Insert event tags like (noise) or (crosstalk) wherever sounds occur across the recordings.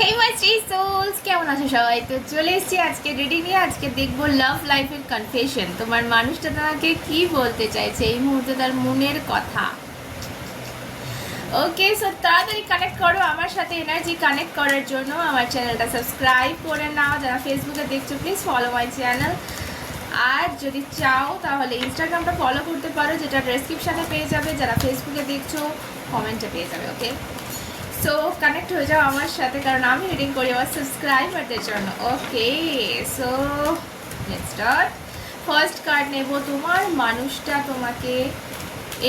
হেই মাই three sols কেমন আছো সবাই? তো চলে এসেছি আজকে রেডি নিয়ে। আজকে দেখব লাভ লাইফের কনফেশন তোমার মানুষটা তোমাকে কি বলতে চাইছে? এই মুহূর্তে তার মনের কথা। ওকে সো তাড়াতাড়ি কানেক্ট করো আমার সাথে এনার্জি কানেক্ট করার জন্য। আমার চ্যানেলটা সাবস্ক্রাইব করে নাও। যারা ফেসবুকে দেখছ প্লিজ ফলো মাই চ্যানেল আর যদি চাও, তাহলে ইনস্টাগ্রামটা ফলো করতে পারো, যেটা ডেসক্রিপশানে পেয়ে যাবে। যারা ফেসবুকে দেখছ কমেন্টে পেয়ে যাবে ওকে সো কানেক্ট হয়ে যাও আমার সাথে, কারণ আমি রিডিং করি, আমার সাবস্ক্রাইবারদের জন্য। Okay so start first card নেব তোমার, মানুষটা তোমাকে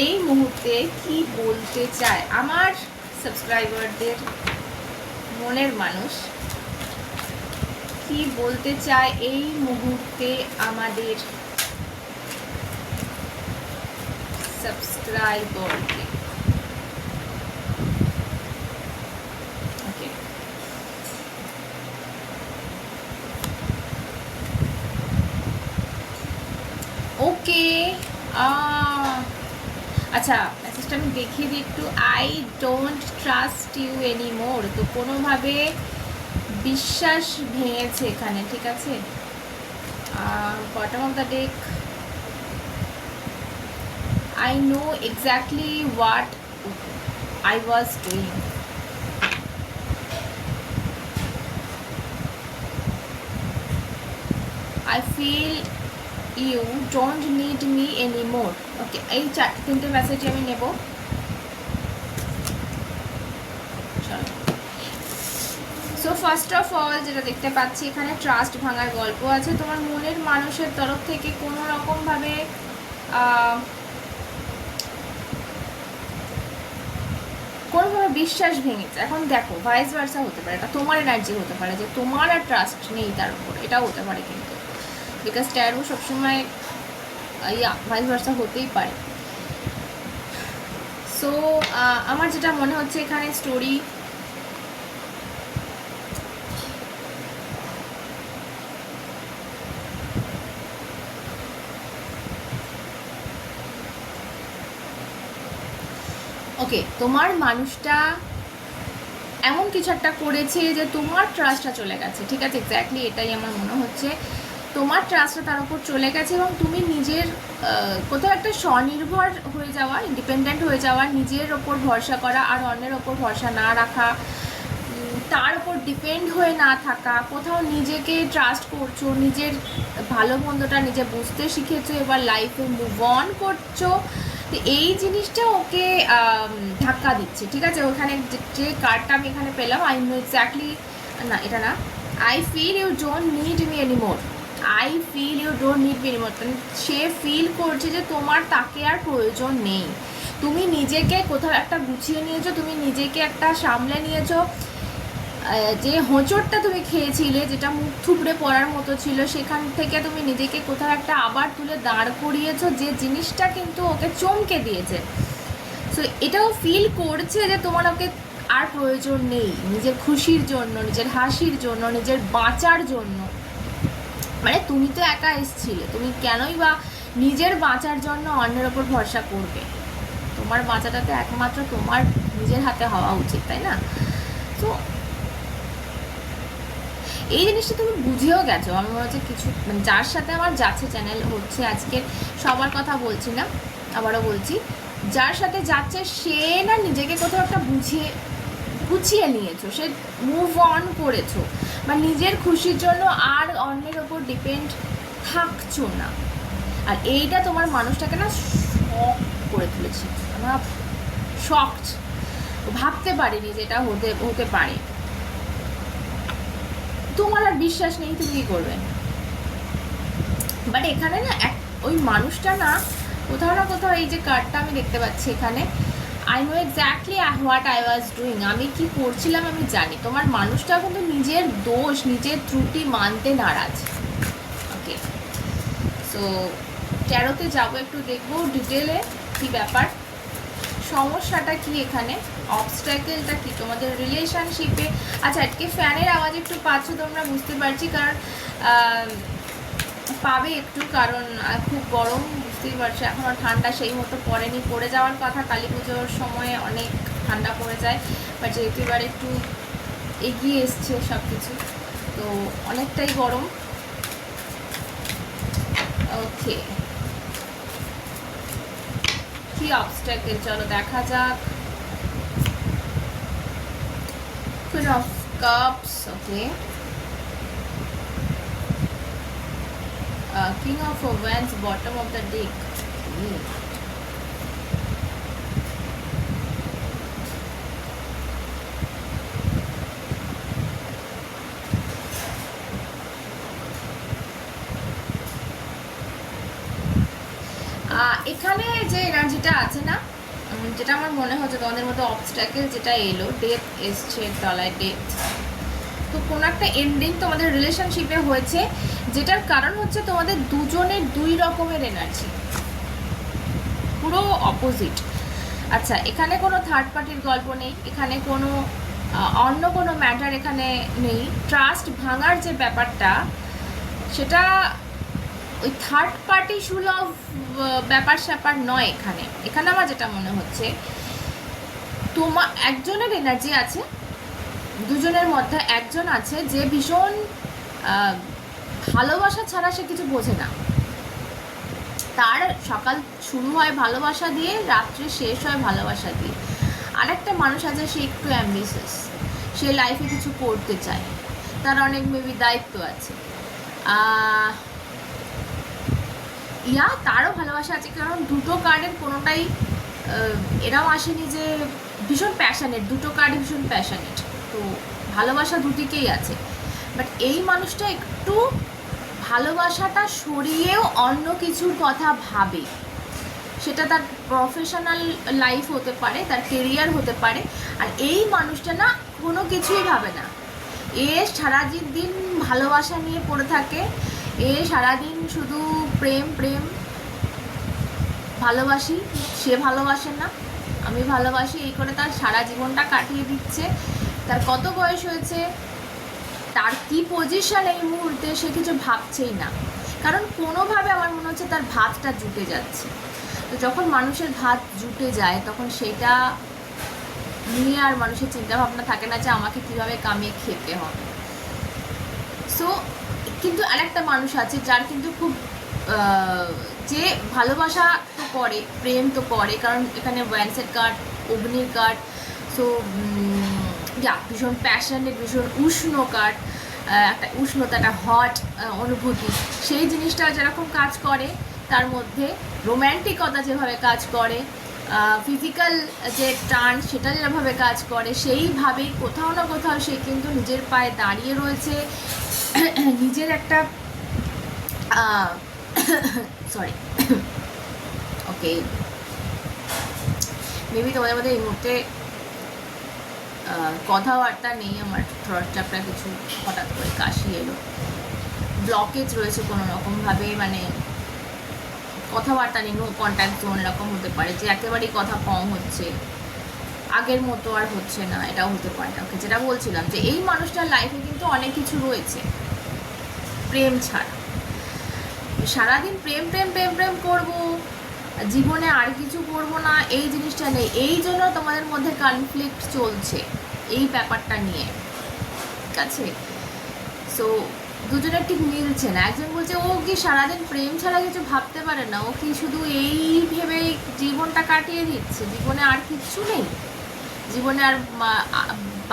এই মুহূর্তে কি বলতে চায়? আমার সাবস্ক্রাইবারদের মনের মানুষ কি বলতে চায়? এই মুহূর্তে আমাদের সাবস্ক্রাইবারকে ওকে ওকে আচ্ছা মেসেজটা আমি দেখিয়ে দিই একটু। I don't trust you any more তো কোনোভাবে বিশ্বাস ভেঙেছে এখানে, ঠিক আছে? Bottom of the deck I know exactly what I was doing I feel you don't need me any more okay এই চার তিনটে মেসেজ আমি নেব। সো ফার্স্ট অফ অল যেটা দেখতে পাচ্ছি, এখানে ট্রাস্ট ভাঙার গল্প আছে। তোমার মনের মানুষের তরফ থেকে কোনো রকমভাবে কোনোভাবে বিশ্বাস ভেঙেছে এখন দেখো ভাইস ভার্সা হতে পারে। এটা তোমার এনার্জি হতে পারে যে তোমার আর ট্রাস্ট নেই তার উপর। এটাও হতে পারে কিন্তু। বিকজ ট্যারো সবসময় ইয়া ভাইস ভার্সা হতেই পারে। সো আমার যেটা মনে হচ্ছে এখানে স্টোরি ওকে তোমার মানুষটা এমন কিছু একটা করেছে যে তোমার ট্রাস্টটা চলে গেছে। ঠিক আছে এক্স্যাক্টলি এটাই আমার মনে হচ্ছে। তোমার ট্রাস্টটা তার উপর চলে গেছে এবং তুমি নিজের কোথাও একটা স্বনির্ভর হয়ে যাওয়া ইন্ডিপেন্ডেন্ট হয়ে যাওয়া, নিজের ওপর ভরসা করা আর অন্যের ওপর ভরসা না রাখা তার উপর ডিপেন্ড হয়ে না থাকা, কোথাও নিজেকে ট্রাস্ট করছ, নিজের ভালো মন্দটা নিজে বুঝতে শিখেছো, এবার লাইফে মুভ অন করছ, তো এই জিনিসটা ওকে ধাক্কা দিচ্ছে, ঠিক আছে? ওখানে যে কার্ডটা আমি এখানে পেলাম আই নো এক্স্যাক্টলি না, এটা না I feel you don't need me anymore I feel you don't need anymore say feel করছে যে তোমার তাকে আর প্রয়োজন নেই। তুমি নিজেকে কোথাও একটা গুছিয়ে নিয়েছো, তুমি নিজেকে একটা সামলে নিয়েছো। যে হোঁচটটা তুমি খেয়েছিলে, যেটা মুখ থুবড়ে পড়ার মতো ছিল, সেখান থেকে তুমি নিজেকে কোথাও একটা আবার তুলে দাঁড় করিয়েছো, যে জিনিসটা কিন্তু ওকে চমকে দিয়েছে। সো এটাও ফিল করছে যে তোমার ওকে আর প্রয়োজন নেই, নিজের খুশির জন্য, নিজের হাসির জন্য, নিজের বাঁচার জন্য। মানে তুমি তো একা এসছিলে, তুমি কেনই বা নিজের বাঁচার জন্য অন্যের ওপর ভরসা করবে? তোমার বাঁচাটা তো একমাত্র তোমার নিজের হাতে হওয়া উচিত, তাই না? তো এই জিনিসটা তুমি বুঝেও গেছো। আমার মনে হচ্ছে কিছু মানে যার সাথে আমার যাচ্ছে চ্যানেল হচ্ছে আজকের, সবার কথা বলছি না আবারও বলছি, যার সাথে যাচ্ছে সে না নিজেকে কোথাও একটা বুঝিয়ে গুছিয়ে নিয়েছো, সে মুভ অন করেছ, বা নিজের খুশির জন্য আর অন্যের ওপর ডিপেন্ড থাকছো না। আর এইটা তোমার মানুষটাকে না শখ করে তুলেছে, আমরা শখড ভাবতে পারিনি যে এটা হতে হতে পারে। তোমার আর বিশ্বাস নেই, তুমি কী করবে? বাট এখানে না এক, ওই মানুষটা না, কোথাও না কোথাও এই যে কার্ডটা আমি দেখতে পাচ্ছি এখানে I know exactly what I was doing আমি কি করছিলাম আমি জানি। তোমার মানুষটা কিন্তু নিজের দোষ, নিজের ত্রুটি মানতে নারাজ। ওকে সো ট্যারোতে যাব, একটু দেখব ডিটেলে কী ব্যাপার। সমস্যাটা কি এখানে? অবস্ট্যাকেলটা কি? তোমাদের রিলেশনশিপে আচ্ছা আজকে ফ্যানের আওয়াজ একটু পাচ্ছ, তোমরা বুঝতে পারছি, কারণ পাবে একটু, কারণ খুব গরম বুঝতেই পারছ এখনও ঠান্ডা সেই মতো পড়েনি। পড়ে যাওয়ার কথা কালী পুজোর সময় অনেক ঠান্ডা পড়ে যায়। বাট যেহেতু এবার একটু এগিয়ে এসছে সব কিছু তো অনেকটাই গরম। ওকে। কি অবস্ট্যাকেল চলো দেখা যাক। Cups, okay. Uh, King of Wands, bottom of the deck. আহ, এখানে যে এনার্জিটা আছে না যেটা আমার মনে হচ্ছে তোমাদের মধ্যে অবস্ট্যাকেল যেটা এলো ডেথ এসছে তলায় ডেথ তো কোনো একটা এন্ডিং তোমাদের রিলেশনশিপে হয়েছে যেটার কারণ হচ্ছে তোমাদের দুজনের দুই রকমের এনার্জি পুরো অপোজিট আচ্ছা এখানে কোনো থার্ড পার্টির গল্প নেই, এখানে কোনো অন্য কোনো ম্যাটার এখানে নেই। ট্রাস্ট ভাঙার যে ব্যাপারটা, সেটা ওই থার্ড পার্টি সুলভ ব্যাপার স্যাপার নয় এখানে। এখানে আমার যেটা মনে হচ্ছে তোমার একজনের এনার্জি আছে, দুজনের মধ্যে একজন আছে যে ভীষণ ভালোবাসা ছাড়া সে কিছু বোঝে না। তার সকাল শুরু হয় ভালোবাসা দিয়ে, রাত্রে শেষ হয় ভালোবাসা দিয়ে। আরেকটা মানুষ আছে, সে একটু অ্যাম্বিশাস সে লাইফে কিছু করতে চায়। তার অনেক মেবি দায়িত্ব আছে। ইয়া, তারও ভালোবাসা আছে, কারণ দুটো কার্ডের কোনোটাই এরাও আসেনি যে ভীষণ প্যাশানেট দুটো কার্ডই ভীষণ প্যাশানেট তো ভালোবাসা দুটিকেই আছে। বাট এই মানুষটা একটু ভালোবাসাটা সরিয়েও অন্য কিছুর কথা ভাবে। সেটা তার প্রফেশনাল লাইফ হতে পারে, তার কেরিয়ার হতে পারে। আর এই মানুষটা না কোনো কিছুই ভাবে না। এ সারাদিন দিন ভালোবাসা নিয়ে পড়ে থাকে। এ সারাদিন শুধু প্রেম প্রেম। ভালোবাসি, সে ভালোবাসে না। আমি ভালোবাসি, এই করে তার সারা জীবনটা কাটিয়ে দিচ্ছে। তার কত বয়স হয়েছে? তার কি পজিশন এই মুহূর্তে সে কিছু ভাবছেই না। কারণ কোনোভাবে আমার মনে হচ্ছে তার ভাতটা জুটে যাচ্ছে। তো যখন মানুষের ভাত জুটে যায়, তখন সেটা নিয়ে আর মানুষের চিন্তা ভাবনা থাকে না যে আমাকে কীভাবে কামিয়ে খেতে হবে। সো কিন্তু আরেকটা মানুষ আছে যার কিন্তু খুব যে ভালোবাসা তো করে, প্রেম তো করে, কারণ এখানে ওয়ান্সের কার্ড অগ্নির কার্ড সো যা ভীষণ প্যাশনেট ভীষণ উষ্ণ কার্ড একটা উষ্ণতা, একটা হট অনুভূতি। সেই জিনিসটা যেরকম কাজ করে, তার মধ্যে রোম্যান্টিকতা যেভাবে কাজ করে ফিজিক্যাল যে টার্ন সেটা যেভাবে কাজ করে সেইভাবেই কোথাও না কোথাও সে কিন্তু নিজের পায়ে দাঁড়িয়ে রয়েছে। (clears throat) নিজের একটা সরি ওকে মেবি তোমাদের মধ্যে এই মুহূর্তে কথাবার্তা নেই আমার। থ্রট চাপটা কিছু হঠাৎ করে কাশি এলো। ব্লকেজ রয়েছে কোনো রকমভাবে মানে কথাবার্তা নেই নো কন্ট্যাক্ট জোন এরকম হতে পারে, যে একেবারেই কথা কম হচ্ছে। আগের মতো আর হচ্ছে না, এটাও হতে পারে ওকে, যেটা বলছিলাম যে এই মানুষটার লাইফে কিন্তু অনেক কিছু রয়েছে। প্রেম ছাড়া। সারাদিন প্রেম প্রেম প্রেম প্রেম করব জীবনে আর কিছু করব না, এই জিনিসটা নেই। এই জন্য তোমাদের মধ্যে কনফ্লিক্ট চলছে এই ব্যাপারটা নিয়ে। ঠিক আছে? সো দুজনের ঠিক মিলছে না। একজন বলছে, ও কি সারাদিন প্রেম ছাড়া কিছু ভাবতে পারে না? ও কি শুধু এই ভেবেই জীবনটা কাটিয়ে দিচ্ছে? জীবনে আর কিচ্ছু নেই? জীবনে আর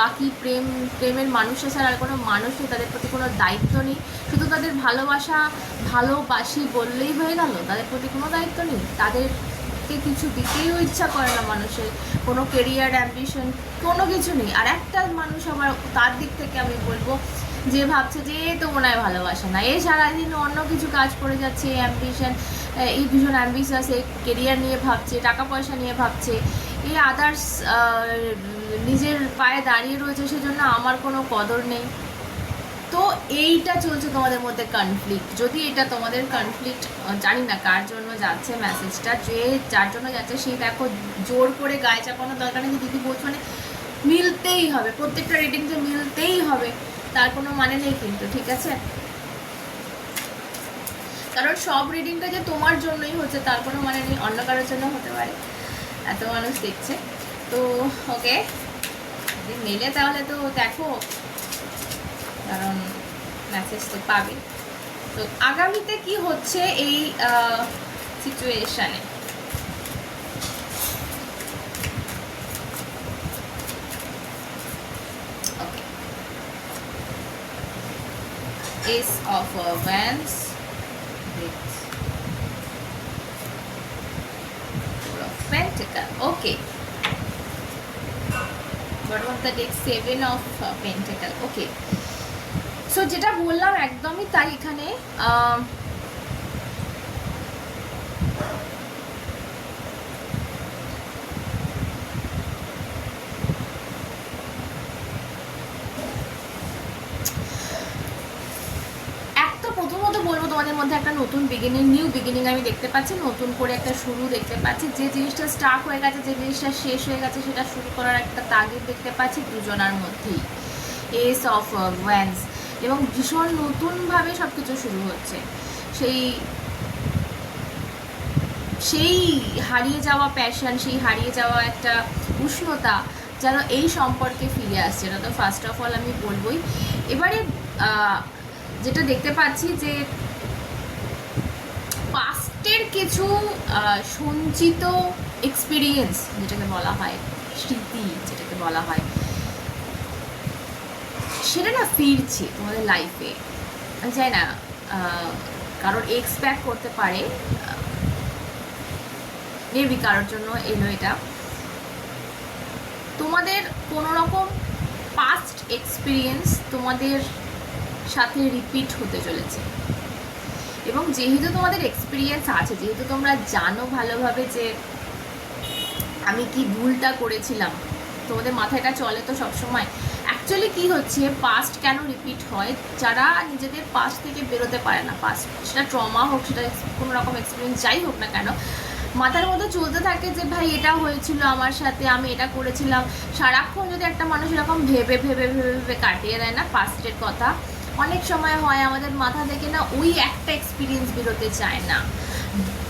বাকি প্রেম, প্রেমের মানুষের ছাড়া আর কোনো মানুষ নেই, তাদের প্রতি কোনো দায়িত্ব নেই। শুধু তাদের ভালোবাসা ভালোবাসি বললেই হয়ে গেল, তাদের প্রতি কোনো দায়িত্ব নেই। তাদেরকে কিছু দিতেও ইচ্ছা করে না মানুষের। কোনো কেরিয়ার অ্যাম্বিশন কোনো কিছু নেই। আর একটা মানুষ আমার, তার দিক থেকে আমি বলব, যে ভাবছে যে এ তো মনে হয় ভালোবাসে না। এ সারাদিন অন্য কিছু কাজ করে যাচ্ছে এই অ্যাম্বিশন এই ভীষণ অ্যাম্বিশাস এই কেরিয়ার নিয়ে ভাবছে, টাকা পয়সা নিয়ে ভাবছে। এই আদার্স নিজের পায়ে দাঁড়িয়ে রয়েছে, সেজন্য আমার কোনো কদর নেই। তো এইটা চলছে তোমাদের মধ্যে কনফ্লিক্ট যদি এটা তোমাদের কনফ্লিক্ট জানি না কার জন্য যাচ্ছে মেসেজটা যে যার জন্য যাচ্ছে সেই দেখো জোর করে গায়ে চাপানোর দরকার নেই দিদি বলছো মানে মিলতেই হবে, প্রত্যেকটা রিডিং যে মিলতেই হবে, তার কোনো মানে নেই কিন্তু, ঠিক আছে? কারণ সব রিডিংটা যে তোমার জন্যই হচ্ছে, তার কোনো মানে নেই, অন্য কারোর জন্য হতে পারে। এত মানুষ দেখছে। তো, ওকে মেলে তাহলে তো দেখো, কারণ মেসেজ তো পাবে তো আগামীতে কি হচ্ছে এই সিচুয়েশানে Ace of Wands with Four of. Okay. Of the deck, Seven of uh, Pentacle. Okay. So যেটা বললাম একদমই তাই এখানে আম, এক তো প্রথমত বলব তোমাদের মধ্যে একটা নতুন বিগিনিং নিউ বিগিনিং আমি দেখতে পাচ্ছি। নতুন করে একটা শুরু দেখতে পাচ্ছি। যে জিনিসটা স্টার্ট হয়ে গেছে, যে জিনিসটা শেষ হয়ে গেছে, সেটা শুরু করার একটা তাগিদ দেখতে পাচ্ছি দুজনার মধ্যেই। এস অফ ওয়ান্স এবং ভীষণ নতুনভাবে সব কিছু শুরু হচ্ছে। সেই সেই হারিয়ে যাওয়া প্যাশন সেই হারিয়ে যাওয়া একটা উষ্ণতা যেন এই সম্পর্কে ফিরে আসছে। এটা তো ফার্স্ট অফ অল আমি বলবই। এবারে যেটা দেখতে পাচ্ছি যে পাস্টের কিছু সঞ্চিত এক্সপিরিয়েন্স যেটাকে বলা হয়, স্মৃতি যেটাকে বলা হয়, সেটা না ফিরছে তোমাদের লাইফে আমি না কারোর এক্সপ্যাক্ট করতে পারে মেবি কারোর জন্য এলো এটা। তোমাদের কোনো রকম পাস্ট এক্সপিরিয়েন্স তোমাদের সাথে রিপিট হতে চলেছে। এবং যেহেতু তোমাদের এক্সপিরিয়েন্স আছে, যেহেতু তোমরা জানো ভালোভাবে যে আমি কি ভুলটা করেছিলাম, তোমাদের মাথায় এটা চলে তো সবসময়। অ্যাকচুয়ালি কি হচ্ছে পাস্ট কেন রিপিট হয়, যারা নিজেদের পাস্ট থেকে বেরোতে পারে না পাস্ট সেটা ট্রমা হোক, সেটা কোনো রকম এক্সপিরিয়েন্স যাই হোক না কেন, মাথার মধ্যে চলতে থাকে যে ভাই এটা হয়েছিল আমার সাথে, আমি এটা করেছিলাম। সারাক্ষণ যদি একটা মানুষ এরকম ভেবে ভেবে ভেবে ভেবে কাটিয়ে দেয় না পাস্টের কথা অনেক সময় হয় আমাদের মাথা থেকে না ওই একটা এক্সপিরিয়েন্স বেরোতে চায় না।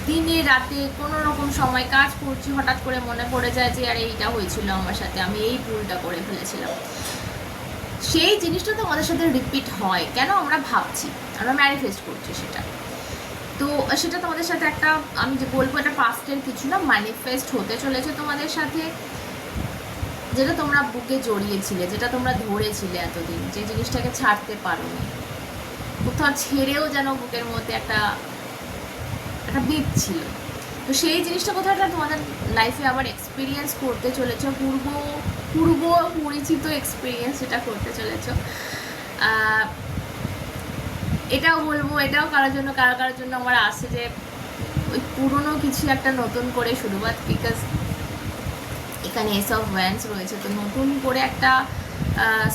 দিনে রাতে কোনো রকম সময় কাজ করছি, হঠাৎ করে মনে পড়ে যায় যে, আরে, এইটা হয়েছিল আমার সাথে, আমি এই ভুলটা করে ফেলেছিলাম। সেই জিনিসটা তো আমাদের সাথে রিপিট হয়। কেন আমরা ভাবছি? আমরা ম্যানিফেস্ট করছি সেটা। তো সেটা তোমাদের সাথে একটা, আমি যে বলব এটা পাস্টের কিছু না ম্যানিফেস্ট হতে চলেছে তোমাদের সাথে। যেটা তোমরা বুকে জড়িয়েছিলে, যেটা তোমরা ধরেছিলে এতদিন, যে জিনিসটাকে ছাড়তে পারোনি। কোথাও ছেড়েও যেন বুকের মধ্যে একটা একটা বিপ ছিল। তো সেই জিনিসটা কোথাও একটা তোমাদের লাইফে আবার এক্সপিরিয়েন্স করতে চলেছো? পূর্ব পূর্ব পরিচিত এক্সপিরিয়েন্স যেটা করতে চলেছো? এটাও বলব, এটাও কারোর জন্য, কারও কারোর জন্য আমার আসে যে, ওই পুরনো কিছু একটা নতুন করে শুরুবাত বিকজ এখানে এসব ভ্যান্স রয়েছে। তো নতুন করে একটা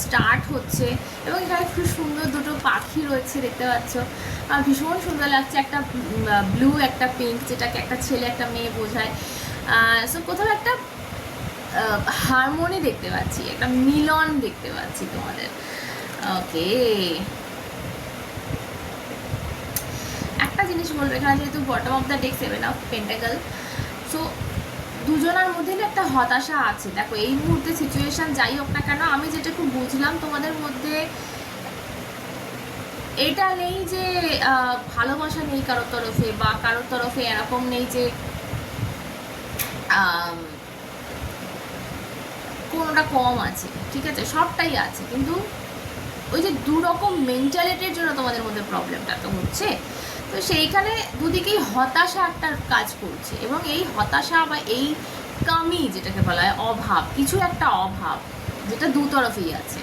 স্টার্ট হচ্ছে এবং এখানে খুব সুন্দর দুটো পাখি রয়েছে, দেখতে পাচ্ছ। ভীষণ সুন্দর লাগছে। একটা ব্লু একটা পিঙ্ক যেটাকে একটা ছেলে, একটা মেয়ে বোঝায়। সো কোথাও একটা হারমোনি দেখতে পাচ্ছি, একটা মিলন দেখতে পাচ্ছি তোমাদের। ওকে একটা জিনিস বলব, এখানে যেহেতু bottom of the deck seven of pentacle so দুজনের মধ্যে একটা হতাশা আছে। দেখো, এই মুহূর্তে সিচুয়েশন যাই হোক না কেন, আমি যেটুকু বুঝলাম তোমাদের মধ্যে, এটা নেই যে ভালোবাসা নেই কারোর তরফে বা কারোর তরফে এরকম নেই যে কোনোটা কম আছে, ঠিক আছে? সবটাই আছে। কিন্তু ওই যে দু রকম মেন্টালিটির জন্য তোমাদের মধ্যে প্রবলেমটা তো হচ্ছে। তো সেইখানে দুদিকেই হতাশা একটা কাজ করছে এবং এই হতাশা বা এই কামি যেটাকে বলা হয়, অভাব, কিছু একটা অভাব যেটা দু তরফেই আছে।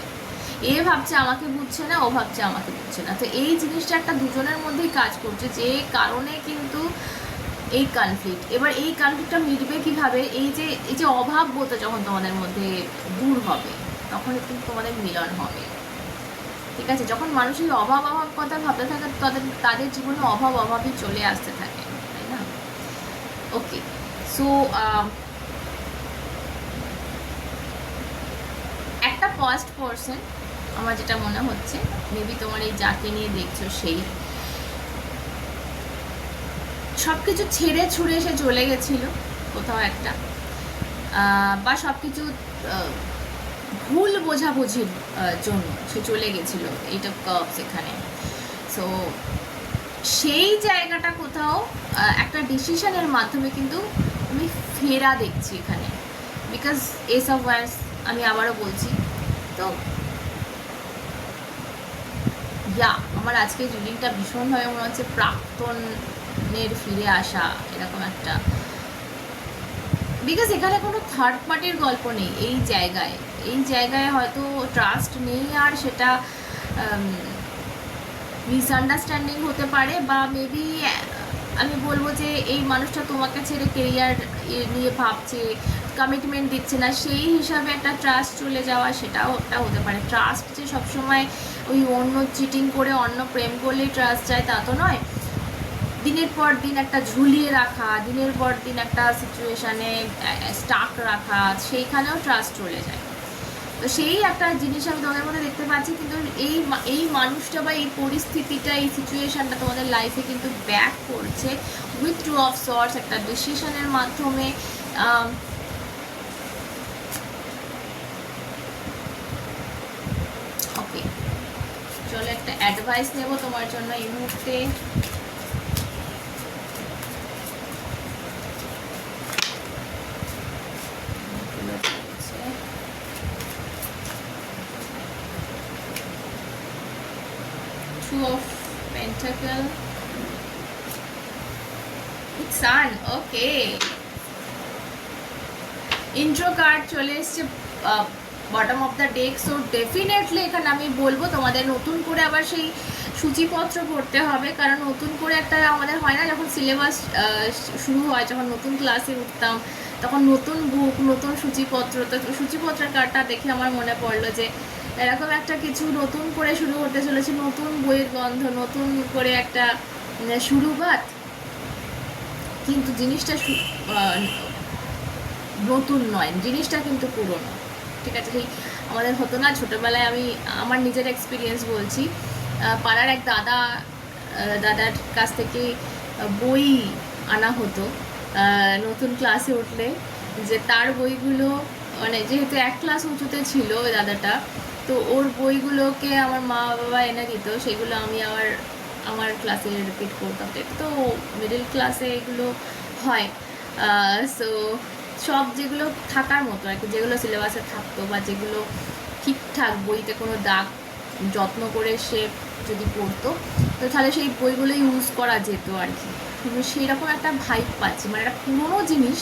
এ ভাবছে আমাকে বুঝছে না, ও ভাবছে আমাকে বুঝছে না। তো এই জিনিসটা একটা দুজনের মধ্যেই কাজ করছে যে কারণে কিন্তু এই কনফ্লিক্ট এবার এই কনফ্লিক্টটা মিটবে কীভাবে? এই যে এই যে অভাব বলতে যখন তোমাদের মধ্যে দূর হবে, তখন কিন্তু তোমাদের মিলন হবে। ঠিক আছে, যখন মানুষ এই অভাব অভাব কথা ভাবতে থাকে, তাদের তাদের জীবনে অভাব অভাবই চলে আসতে থাকে, তাই না? ওকে সো একটা ফার্স্ট পার্সন আমার যেটা মনে হচ্ছে মেবি তোমার এই যাকে নিয়ে দেখছ সেই। সব কিছু ছেড়ে ছুড়ে এসে চলে গেছিল, কোথাও একটা। বা সব কিছু ভুল বোঝাবুঝির জন্য সে চলে গেছিল এইটা কার্ভস এখানে। সো সেই জায়গাটা কোথাও একটা ডিসিশনের মাধ্যমে কিন্তু আমি ফেরা দেখছি এখানে। বিকজ এস অফ ওয়ার্স আমি আবারও বলছি, তো ইয়া, আমার আজকে রিডিংটা ভীষণভাবে মনে হচ্ছে প্রাক্তনের ফিরে আসা, এরকম একটা। বিকজ এখানে কোনো থার্ড পার্টির গল্প নেই এই জায়গায়। এই জায়গায় হয়তো ট্রাস্ট নেই আর সেটা মিসআন্ডারস্ট্যান্ডিং হতে পারে বা মেবি আমি বলব যে এই মানুষটা তোমাকে ছেড়ে কেরিয়ার নিয়ে ভাবছে কমিটমেন্ট দিচ্ছে না, সেই হিসাবে একটা ট্রাস্ট চলে যাওয়া সেটাও একটা হতে পারে। ট্রাস্ট যে সবসময় ওই অন্য চিটিং করে, অন্য প্রেম করলেই ট্রাস্ট যায় তা তো নয়। দিনের পর দিন একটা ঝুলিয়ে রাখা, দিনের পর দিন একটা সিচুয়েশানে স্টাক রাখা, সেইখানেও ট্রাস্ট চলে যায়। তো সেই একটা জিনিস আমি তোমাদের মধ্যে দেখতে পাচ্ছি, কিন্তু এই এই মানুষটা বা এই পরিস্থিতিটা, এই সিচুয়েশানটা তোমাদের লাইফে কিন্তু ব্যাক করছে উইথ টু অফ সর্টস একটা ডিসিশনের মাধ্যমে ওকে চলো একটা অ্যাডভাইস নেব তোমার জন্য এই মুহূর্তে এগুলো চলছে। Two of Pentacle. It's Sun. Okay. Intro card চলে এসছে bottom of the deck so definitely এখানে আমি বলব তোমাদের নতুন করে আবার সেই সূচিপত্র পড়তে হবে কারণ নতুন করে একটা আমাদের হয় না যখন সিলেবাস শুরু হয় যখন নতুন ক্লাসে উঠতাম তখন নতুন বুক নতুন সূচিপত্র তো সূচিপত্রের কার্ডটা দেখে আমার মনে পড়ল যে এরকম একটা কিছু নতুন করে শুরু হতে চলেছে নতুন বইয়ের গন্ধ নতুন করে একটা উম, শুরুবাত। কিন্তু জিনিসটা নতুন নয়, জিনিসটা কিন্তু পুরনো। ঠিক আছে, সেই আমাদের হতো না, ছোটোবেলায় আমি, আমার নিজের এক্সপিরিয়েন্স বলছি পাড়ার এক দাদা দাদার কাছ থেকে বই আনা হতো নতুন ক্লাসে উঠলে, যে তার বইগুলো মানে যেহেতু এক ক্লাস উঁচুতে ছিল ওই দাদাটা, তো ওর বইগুলোকে আমার মা বাবা এনে দিত, সেগুলো আমি আবার আমার ক্লাসে রিপিট করতাম। তো মিডল ক্লাসে এগুলো হয়। সো সব যেগুলো থাকার মতো আর কি, যেগুলো সিলেবাসে থাকতো বা যেগুলো ঠিকঠাক বইতে কোনো দাগ যত্ন করে সে যদি পড়তো, তো তাহলে সেই বইগুলো ইউজ করা যেত আর কি। কিন্তু সেই রকম একটা ভাইব পাচ্ছি মানে একটা পুরোনো জিনিস,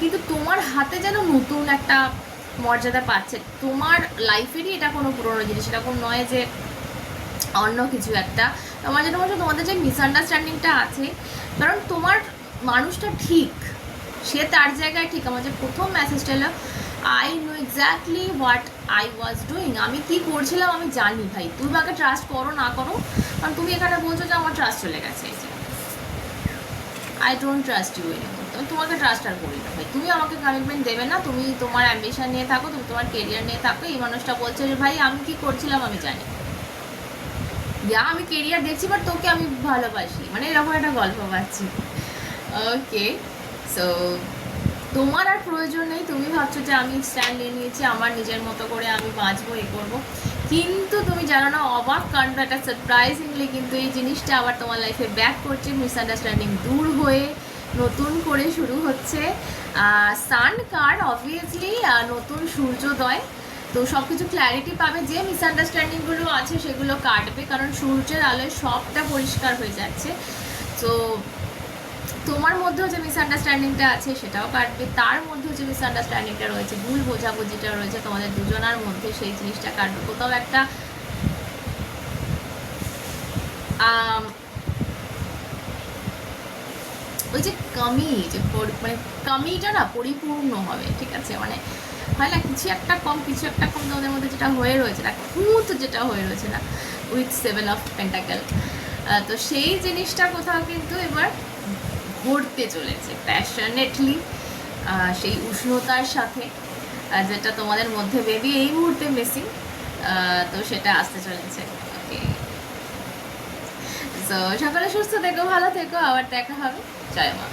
কিন্তু তোমার হাতে যেন নতুন একটা মর্যাদা পাচ্ছে। তোমার লাইফেরই এটা কোনো পুরোনো জিনিস, এরকম নয় যে অন্য কিছু একটা। আমার যেটা মনে তোমাদের যে মিসআন্ডারস্ট্যান্ডিংটা আছে, কারণ তোমার মানুষটা ঠিক। সে তার জায়গায় ঠিক আমার যে প্রথম মেসেজটা এলো I know exactly what I was doing আমি কি করছিলাম আমি জানি ভাই, তুমি আমাকে ট্রাস্ট করো না করো, কারণ তুমি এখানে বলছো যে আমার ট্রাস্ট চলে গেছে, এই যে। I don't trust you anymore আমি তোমাকে ট্রাস্ট আর করি না ভাই। তুমি আমাকে কমিটমেন্ট দেবে না, তুমি তোমার অ্যাম্বিশন নিয়ে থাকো, তুমি তোমার কেরিয়ার নিয়ে থাকো, এই মানুষটা বলছে যে, ভাই, আমি কি করছিলাম আমি জানি। যা আমি কেরিয়ার দেখছি বাট তোকে আমি ভালোবাসি। মানে এরকম একটা গল্প পাচ্ছি। ওকে সো তোমার আর প্রয়োজন নেই। তুমি ভাবছ যে আমি স্ট্যান্ড নিয়ে নিয়েছি, আমার নিজের মতো করে আমি বাঁচবো, এ করব। কিন্তু তুমি জানো না, অবাক কাণ্ড একটা সারপ্রাইজিংলি কিন্তু এই জিনিসটা আবার তোমার লাইফে ব্যাক করছে মিসআন্ডারস্ট্যান্ডিং দূর হয়ে নতুন করে শুরু হচ্ছে। সান কার্ড অবভিয়াসলি নতুন সূর্যোদয়। তো সব কিছু ক্ল্যারিটি পাবে, যে মিসআন্ডারস্ট্যান্ডিংগুলো আছে সেগুলো কাটবে, কারণ সূর্যের আলোয় সবটা পরিষ্কার হয়ে যাচ্ছে। তো তোমার মধ্যেও যে মিসআন্ডারস্ট্যান্ডিংটা আছে, সেটাও কাটবে। তার মধ্যেও যে মিসআন্ডারস্ট্যান্ডিংটা রয়েছে, ভুল বোঝাবুঝিটা রয়েছে, তোমাদের দুজনার মধ্যে সেই জিনিসটা কাটবে। কোথাও একটা ওই যে কামি, যে মানে কামিটা না পরিপূর্ণ হবে, ঠিক আছে? মানে হয় না, কিছু একটা কম, কিছু একটা কম তোমাদের মধ্যে যেটা হয়ে রয়েছে, না, খুঁত যেটা হয়ে রয়েছে, না উইথ সেভেন অফ পেন্টাকেল তো সেই জিনিসটা কোথাও কিন্তু এবার ঘটতে চলেছে প্যাশনেটলি সেই উষ্ণতার সাথে যেটা তোমাদের মধ্যে বেবি এই মুহূর্তে মিসিং তো সেটা আসতে চলেছে। ওকে তো সকালে সুস্থ থেকো, ভালো থেকো, আবার দেখা হবে। জয় মা।